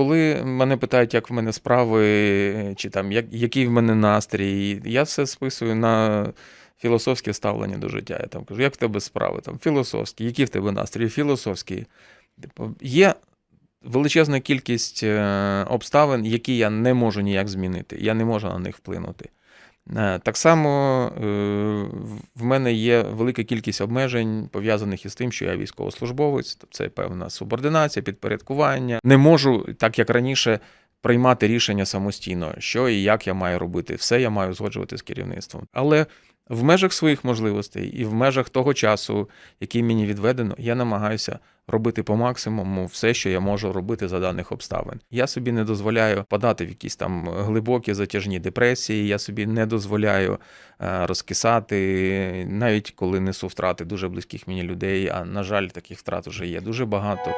Коли мене питають, як в мене справи, чи там як, який в мене настрій, я все списую на філософське ставлення до життя. Я там кажу, як в тебе справи? Там філософські, які в тебе настрій? Філософські. Типу, є величезна кількість е, обставин, які я не можу ніяк змінити. Я не можу на них вплинути. Е, Так само е, в мене є велика кількість обмежень, пов'язаних із тим, що я військовослужбовець, тобто це певна субординація, підпорядкування. Не можу, так як раніше, приймати рішення самостійно, що і як я маю робити. Все я маю узгоджувати з керівництвом. Але в межах своїх можливостей і в межах того часу, який мені відведено, я намагаюся робити по максимуму все, що я можу робити за даних обставин. Я собі не дозволяю подати в якісь там глибокі затяжні депресії. Я собі не дозволяю е, розкисати, навіть коли несу втрати дуже близьких мені людей. А на жаль, таких втрат вже є дуже багато.